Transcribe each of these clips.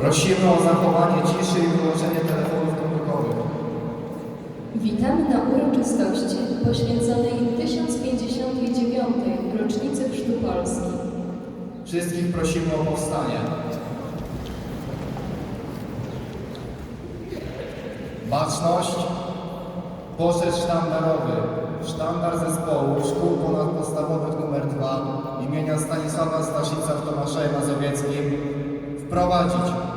Prosimy o zachowanie ciszy i wyłączenie telefonów komórkowych. Witamy na uroczystości poświęconej 1059. rocznicy Chrztu Polski. Wszystkich prosimy o powstanie. Baczność, poszedł sztandarowy, sztandar zespołu szkół ponadpodstawowych nr 2 imienia Stanisława Staszica w Tomaszowie Mazowieckim wprowadzić.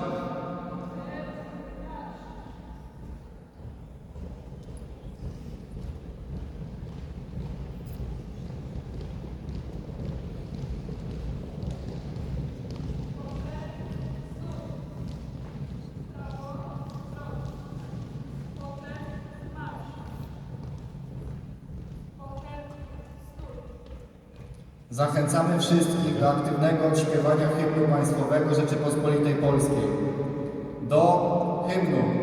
Zachęcamy wszystkich do aktywnego odśpiewania hymnu państwowego Rzeczypospolitej Polskiej. Do hymnu.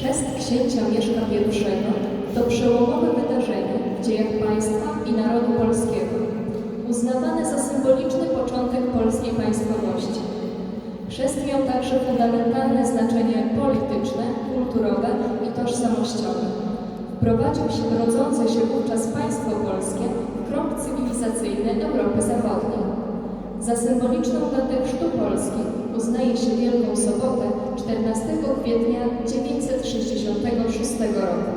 Chrzest księcia Mieszka I to przełomowe wydarzenie w dziejach państwa i narodu polskiego, uznawane za symboliczny początek polskiej państwowości. Chrzest miał także fundamentalne znaczenie polityczne, kulturowe i tożsamościowe. Wprowadził się rodzące się wówczas państwo polskie w krąg cywilizacyjny Europy Zachodniej. Za symboliczną datę Chrztu Polski uznaje się Wielką Sobotę 14 kwietnia 966 roku.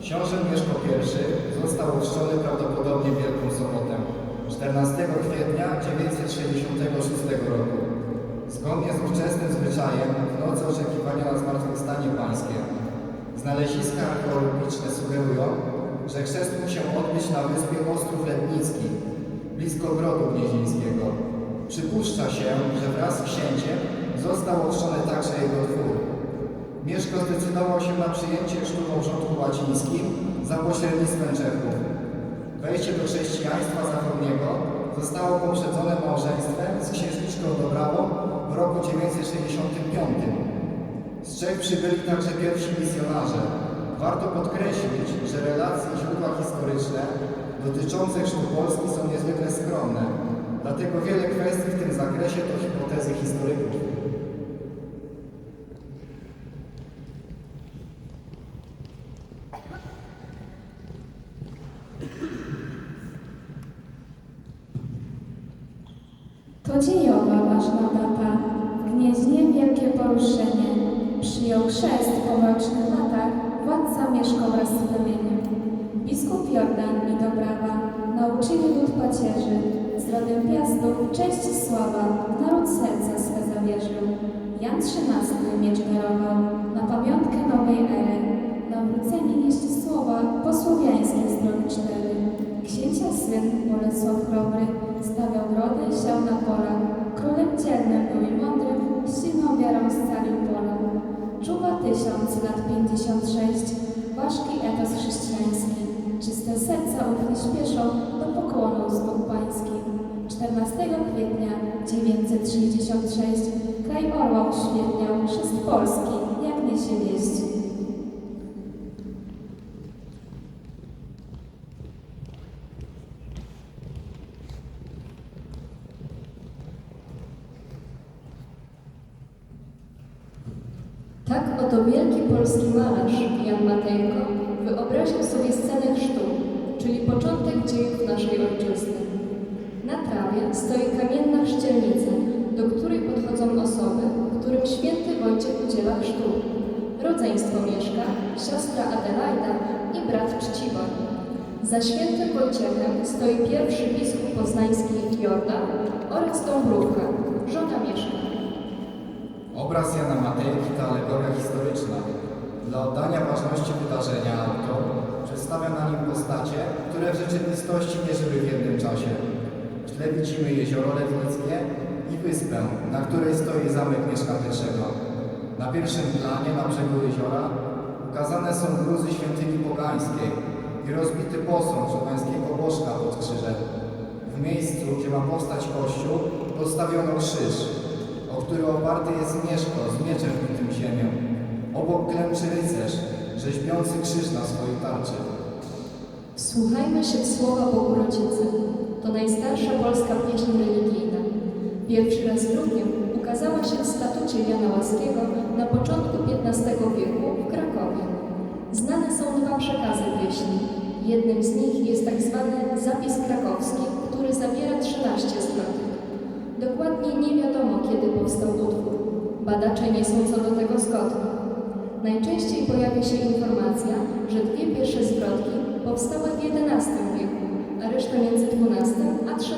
Książę Mieszko I został uczczony prawdopodobnie Wielką Sobotę, 14 kwietnia 966 roku. Zgodnie z ówczesnym zwyczajem, w nocy oczekiwania na zmartwychwstanie pańskie, znaleziska archeologiczne sugerują, że chrzest musiał odbyć na wyspie Ostrów Letnicki, blisko Grodu Gnieźnieńskiego. Przypuszcza się, że wraz z księciem został ochrzczony także jego dwór. Mieszko zdecydował się na przyjęcie chrztu w obrządku łacińskim za pośrednictwem Czechów. Wejście do chrześcijaństwa zachodniego zostało poprzedzone małżeństwem z księżniczką Dobrałą w roku 965. Z Czech przybyli także pierwsi misjonarze. Warto podkreślić, że relacje i źródła historyczne dotyczące chrztu Polski są niezwykle skromne. Dlatego wiele kwestii w tym zakresie to hipotezy historyków. To dziejowa ważna data. W Gnieźnie wielkie poruszenie. Przyjął chrzest po mrocznych latach władca Mieszko wraz z plemieniem. Biskup Jordan i Dobrawa nauczyli lud pacierzy. Z rodem Piastów cześć i sława naród serca swe zawierzył. Jan XIII miecz darował na pamiątkę nowej ery. Nawróceni nieść słowa po słowiańskiej strony cztery. Księcia syn Bolesław Chrobry stawiał grody, siał na polach. Królem dzielnym był i mądrym, silną wiarą scalił pola. Czuwa tysiąc lat pięćdziesiąt sześć, ważki etos chrześcijański. Czyste serca ufnie śpieszą do pokłonu stóp pańskich. 14 kwietnia 966 kraj orła uświetniał chrzest Polski, jak niesie wieść. Tak oto wielki polski malarz Jan Matejko wyobraził sobie scenę chrztu, czyli początek dziejów naszej ojczyzny. Na trawie stoi kamienna chrzcielnica, do której podchodzą osoby, którym święty Wojciech udziela chrztu. Rodzeństwo Mieszka, siostra Adelaida i brat Czciwor. Za świętym Wojciechem stoi pierwszy biskup poznański Jordan oraz Dąbrówka, żona Mieszka. Obraz Jana Matejki to alegoria historyczna. Dla oddania ważności wydarzenia autor przedstawia na nim postacie, które w rzeczywistości nie żyły w jednym czasie. W tle widzimy jezioro Letnickie i wyspę, na której stoi zamek Mieszka I. Na pierwszym planie na brzegu jeziora ukazane są gruzy świątyni pogańskiej i rozbity posąg żubańskiego bożka pod krzyżem. W miejscu, gdzie ma powstać kościół, postawiono krzyż, o który oparty jest Mieszko z mieczem bitym ziemią. Obok klęczy rycerz, rzeźbiący krzyż na swojej tarczy. Wsłuchajmy się w słowa Bogu Rodzicy. To najstarsza polska pieśń religijna. Pierwszy raz drukiem ukazała się w statucie Jana Łaskiego na początku XV wieku w Krakowie. Znane są dwa przekazy pieśni. Jednym z nich jest tak zwany zapis krakowski, który zawiera 13 zwrotek. Dokładnie nie wiadomo, kiedy powstał utwór. Badacze nie są co do tego zgodni. Najczęściej pojawia się informacja, że dwie pierwsze zwrotki powstały w XI wieku, a reszta między XII a XIII.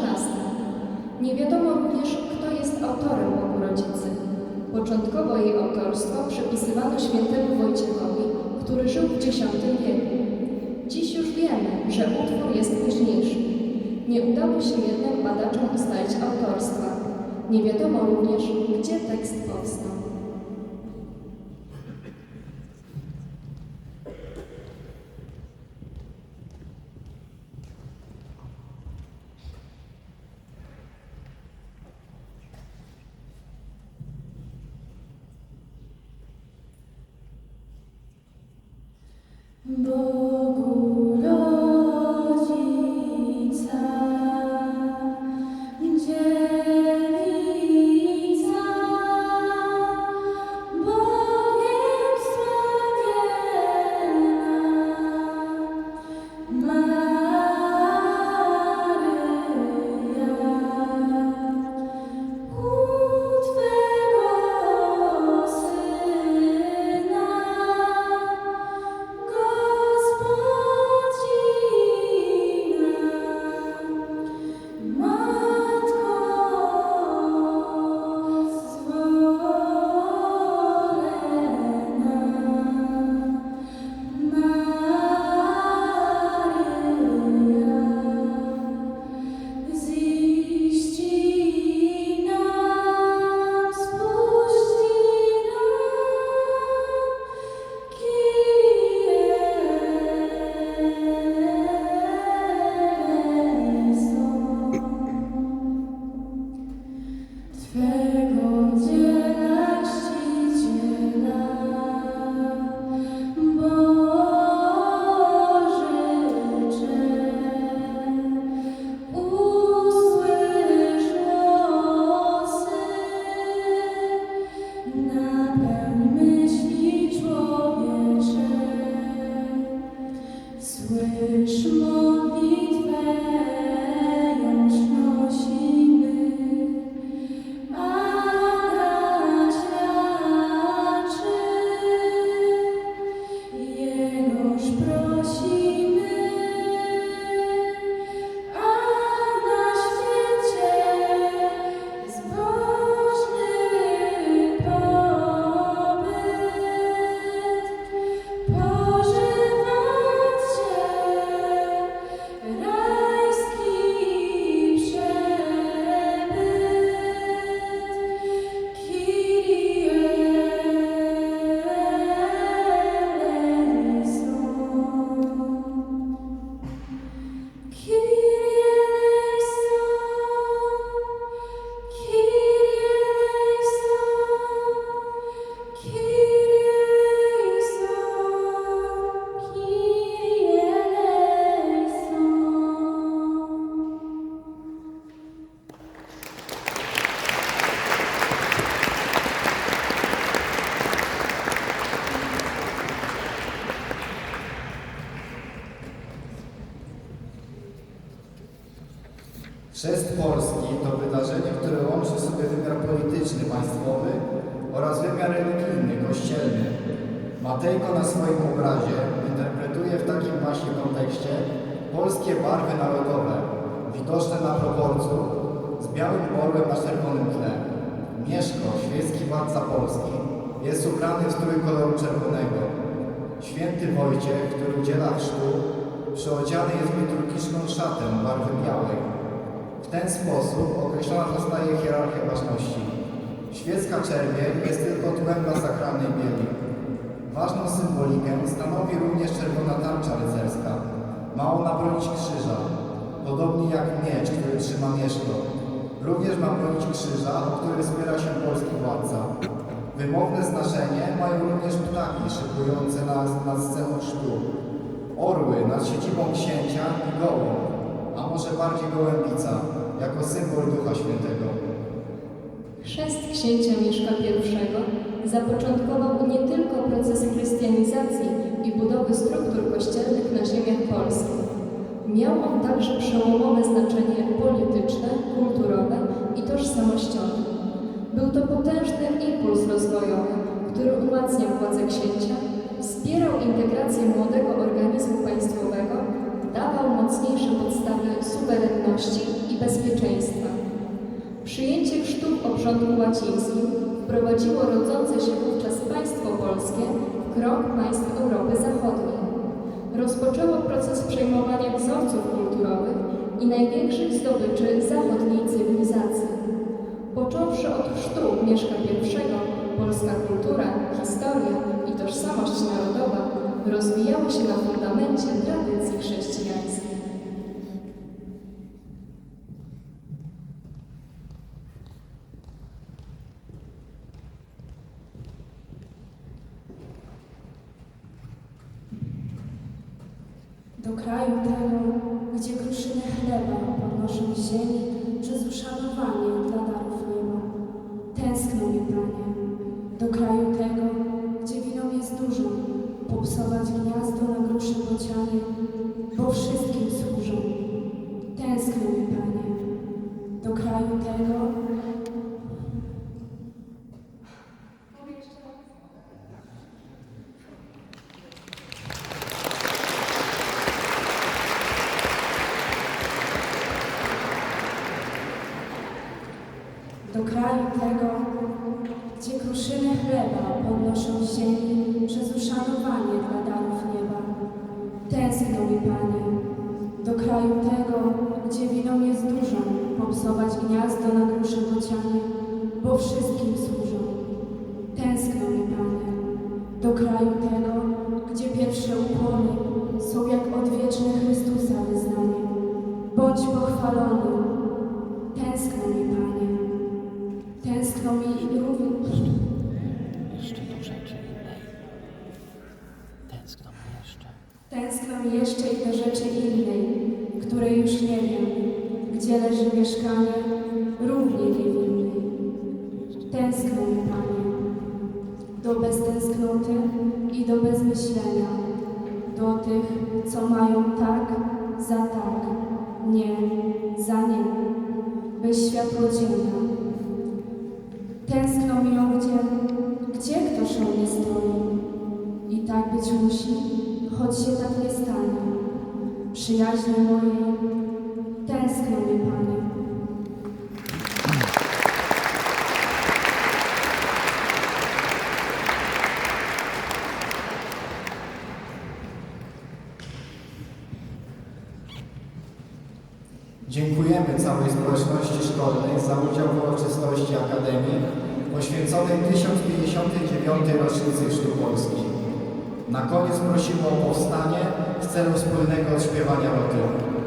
Nie wiadomo również, kto jest autorem Bogu Rodzicy. Początkowo jej autorstwo przypisywano świętemu Wojciechowi, który żył w X wieku. Dziś już wiemy, że utwór jest późniejszy. Nie udało się jednak badaczom ustalić autorstwa. Nie wiadomo również, gdzie tekst powstał. Chrzest Polski to wydarzenie, które łączy sobie wymiar polityczny, państwowy oraz wymiar religijny, kościelny. Matejko na swoim obrazie interpretuje w takim właśnie kontekście polskie barwy narodowe, widoczne na proporcu z białym orłem na czerwonym tle. Mieszko, świecki władca Polski, jest ubrany w strój koloru czerwonego. Święty Wojciech, który udziela chrztu, przyodziany jest w liturgiczną szatę barwy białej. W ten sposób określona zostaje hierarchia ważności. Świecka czerwień jest tylko tłem dla sakralnej bieli. Ważną symbolikę stanowi również czerwona tarcza rycerska. Ma ona bronić krzyża, podobnie jak miecz, który trzyma mieszko. Również ma bronić krzyża, o który wspiera się polski władca. Wymowne znaczenie mają również ptaki szykujące nas nad sceną chrztu. Orły nad siedzibą księcia i gołąb, a może bardziej gołębica, jako symbol Ducha Świętego. Chrzest księcia Mieszka I zapoczątkował nie tylko proces chrystianizacji i budowy struktur kościelnych na ziemiach polskich. Miał on także przełomowe znaczenie polityczne, kulturowe i tożsamościowe. Był to potężny impuls rozwojowy, który umacniał władzę księcia, wspierał integrację młodego organizmu państwowego, dawał mocniejsze podstawy suwerenności i bezpieczeństwa. Przyjęcie chrztu w obrządku łacińskim wprowadziło rodzące się wówczas państwo polskie w krok państw Europy Zachodniej. Rozpoczęło proces przejmowania wzorców kulturowych i największych zdobyczy zachodniej cywilizacji. Począwszy od chrztu Mieszka I, polska kultura, historia i tożsamość narodowa rozwijały się na fundamencie tradycji chrześcijańskiej. Kraju tego, gdzie kruszyny chleba podnoszą z ziemi przez uszanowanie dla darów nieba. Tęskno mi, Panie, do kraju tego, gdzie winą jest dużo, popsować gniazdo na gruszy bocianie, bo wszystkim służą. Tęskno mi, Panie, do beztęsknoty i do bezmyślenia, do tych, co mają tak za tak, nie za nie, bez światłodzienia. Tęskno mi ją gdzie, gdzie ktoś o mnie stoi. I tak być musi, choć się tak nie stanie. Przyjaźni mojej, Na koniec prosimy o powstanie w celu wspólnego odśpiewania motywu.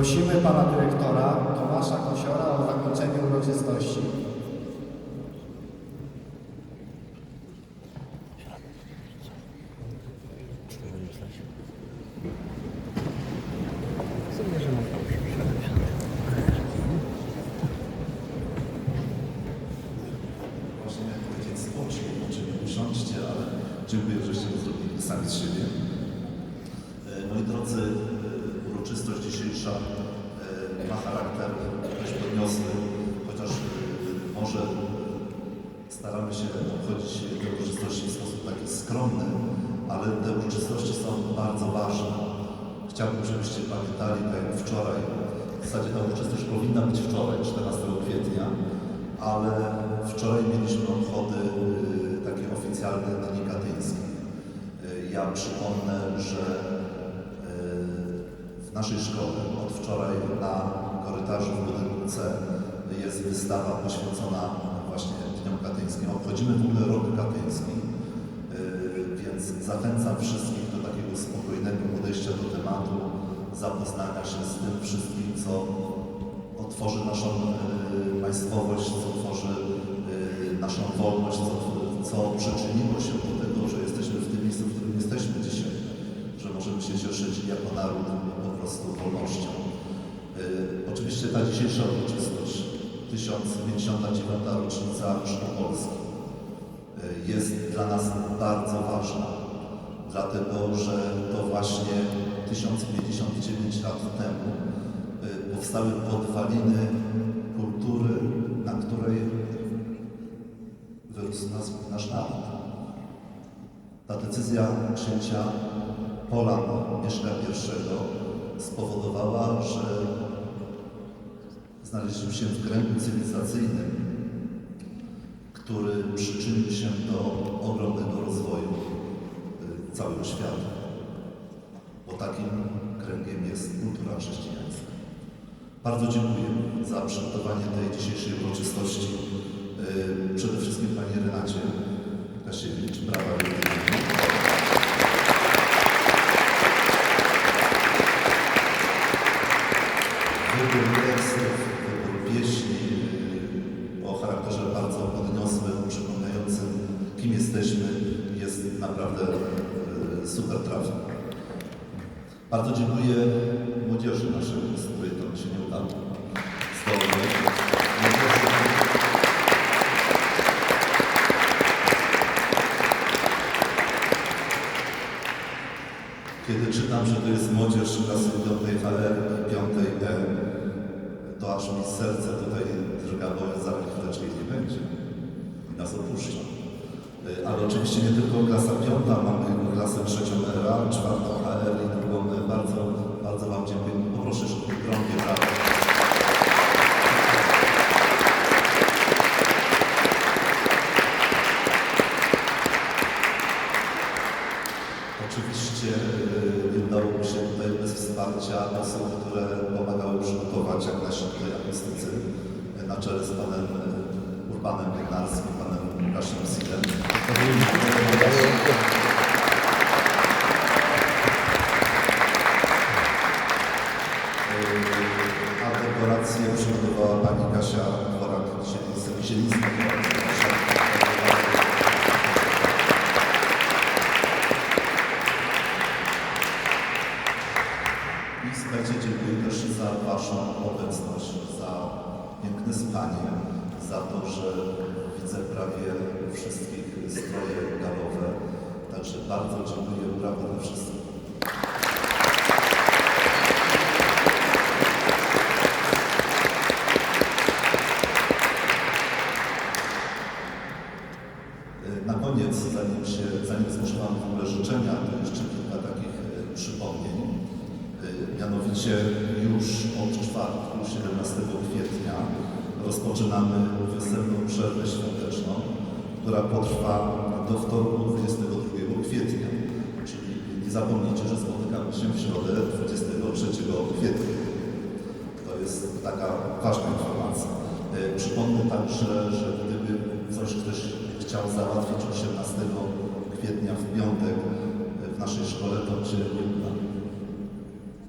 Prosimy pana dyrektora Tomasza Kosiora o zakończenie uroczystości. Właśnie miałem powiedzieć spocznie, znaczy usiądźcie, ale dziękuję, żeście to zrobili sami z siebie. E, Moi drodzy, e, uroczystość dzisiejsza e, ma charakter dość podniosły, chociaż e, może staramy się obchodzić te uroczystości w sposób taki skromny, ale te uroczystości są bardzo ważne. Chciałbym, żebyście pamiętali, tak jak wczoraj, w zasadzie ta uroczystość powinna być wczoraj, 14 kwietnia, ale wczoraj mieliśmy obchody y, takie oficjalne Dni Katyńskie. Y, Ja przypomnę, że y, w naszej szkole od wczoraj na korytarzu w budynku C jest wystawa poświęcona właśnie Dniom Katyńskim. Obchodzimy w ogóle rok katyński, więc zachęcam wszystkich takiego spokojnego podejścia do tematu, zapoznania się z tym wszystkim, co otworzy naszą y, państwowość, co tworzy y, naszą wolność, co, co przyczyniło się do tego, że jesteśmy w tym miejscu, w którym jesteśmy dzisiaj, że możemy się cieszyć jako naród po prostu wolnością. Y, oczywiście ta dzisiejsza uroczystość, 1059. rocznica Polski, jest dla nas bardzo ważna, dlatego że to właśnie 1059 lat temu y, powstały podwaliny kultury, na której wyrósł zespół nasz naród. Ta decyzja księcia Polan Mieszka I spowodowała, że znaleźliśmy się w kręgu cywilizacyjnym, który przyczynił się do ogromnego rozwoju całego świata. Bo takim kręgiem jest kultura chrześcijańska. Bardzo dziękuję za przygotowanie tej dzisiejszej uroczystości. Yy, Przede wszystkim Pani Renacie Kasiewicz, brawa wielkie. Super trafny. Bardzo dziękuję młodzieży naszej, z której to się nie udało. Kiedy czytam, że to jest młodzież klasy 5 HR i 5 E, to aż mi serce tutaj drga, bo za chwileczkę nie będzie i nas opuszcza. Y, Ale oczywiście nie tylko klasa piąta, mamy klasę trzecią RA, czwartą HR i drugą E. Bardzo, bardzo Wam dziękuję. Poproszę, żeby gromkie brawa. Oczywiście y, nie udało mi się tutaj bez wsparcia osób, które pomagały przygotować, jak nasi tutaj y, na czele z panem y, Urbanem Biegarskim, nie zapomnijcie, że spotykamy się w środę 23 kwietnia. To jest taka ważna informacja. E, Przypomnę także, że gdyby coś ktoś chciał załatwić 18 kwietnia w piątek e, w naszej szkole, to się nie uda.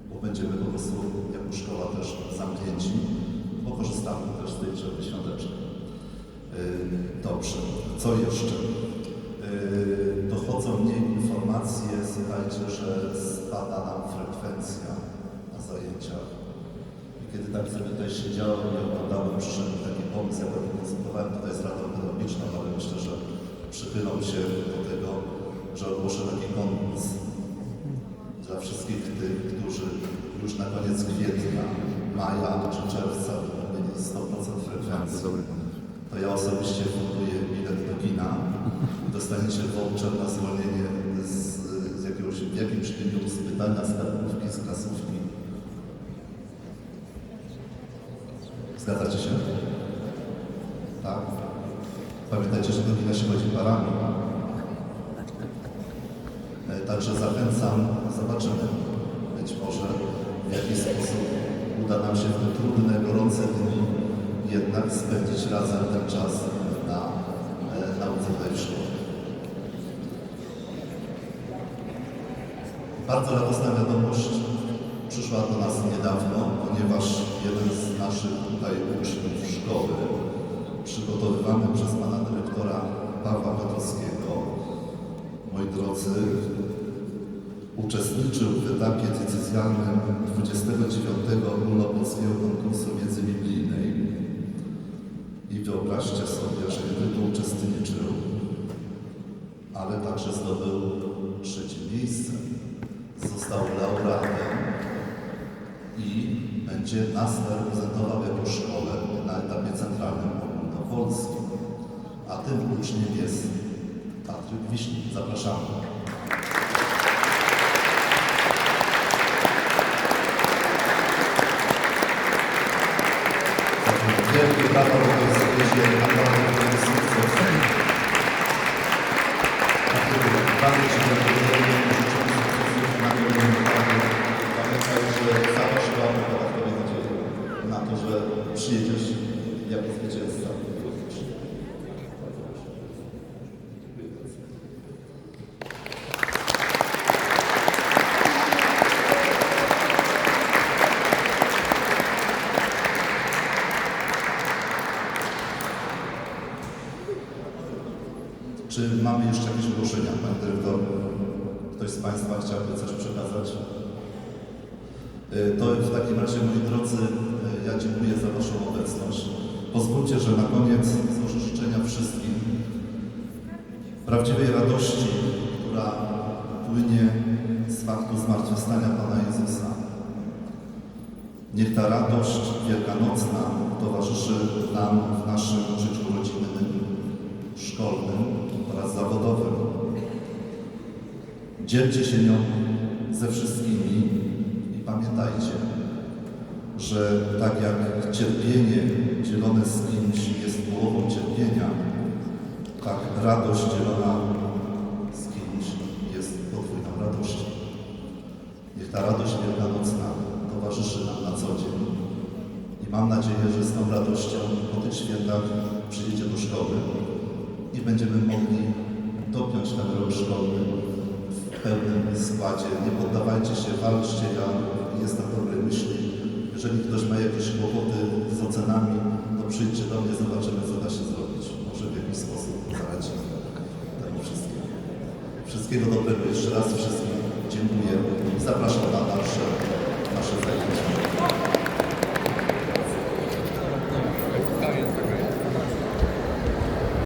Bo będziemy po prostu jako szkoła też zamknięci, bo korzystamy też z tej przerwy świątecznej. E, Dobrze, co jeszcze? Dochodzą mnie informacje, słuchajcie, że spada nam frekwencja na zajęciach. I kiedy tak sobie tutaj siedziałem i oglądałem, mi taki pomysł, ja go konsultowałem tutaj z Radą Pedagogiczną, ale myślę, że przychylą się do tego, że ogłoszę taki konkurs dla wszystkich tych, którzy już na koniec kwietnia, maja czy czerwca będą mieli 100% frekwencji. To ja osobiście funduję bilet do kina. Dostaniecie voucher na zwolnienie z, z jakiegoś, w jakimś dniu z pytania, z kartówki, z klasówki. Zgadzacie się? Tak? Pamiętajcie, że do kina się chodzi parami. E, Także zachęcam, zobaczymy być może w jaki sposób uda nam się w te trudne, gorące dni jednak spędzić razem ten czas Bardzo radosna wiadomość przyszła do nas niedawno, ponieważ jeden z naszych tutaj uczniów szkoły, przygotowywany przez pana dyrektora Pawła Petrowskiego, moi drodzy, uczestniczył w etapie decyzjalnym 29 ogólnopolskiego konkursu międzybiblijnej. I wyobraźcie sobie, że nie tylko uczestniczył, ale także zdobył trzecie miejsce. Został laureatem i będzie nas reprezentował jako szkole na etapie centralnym ogólnopolskim. A tym uczniem jest Patryk Wiśnik. Zapraszamy. Wielkie do tej zwiezie, naprawdę to jest sukces. Takiego bardzo Ci gratulujemy, życzymy sukcesów na kolejnym etapie. Pamiętaj, że cała szkoła pokłada w Tobie nadzieję na to, że przyjedziesz jako zwycięzca. Czy mamy jeszcze jakieś ogłoszenia, Pani Dyrektor? Ktoś z Państwa chciałby coś przekazać? Y, To w takim razie, moi drodzy, y, ja dziękuję za Waszą obecność. Pozwólcie, że na koniec złożę życzenia wszystkim prawdziwej radości, która płynie z faktu zmartwychwstania Pana Jezusa. Niech ta radość wielkanocna towarzyszy nam w naszym życiu rodzinnym, szkolnym oraz zawodowym. Dzielcie się nią ze wszystkimi i pamiętajcie, że tak jak cierpienie dzielone z kimś jest połową cierpienia, tak radość dzielona z kimś jest podwójną radością. Niech ta radość wielkanocna towarzyszy nam na co dzień. I mam nadzieję, że z tą radością po tych świętach przyjdziecie do szkoły i będziemy mogli dopiąć ten rok szkolny w pełnym składzie. Nie poddawajcie się, walczcie, ja jest na myśli. Jeżeli ktoś ma jakieś kłopoty z ocenami, to przyjdźcie do mnie, zobaczymy, co da się zrobić. Może w jakiś sposób zaradzimy temu wszystkiemu. Wszystkiego dobrego jeszcze raz wszystkim dziękuję i zapraszam na dalsze nasze zajęcia.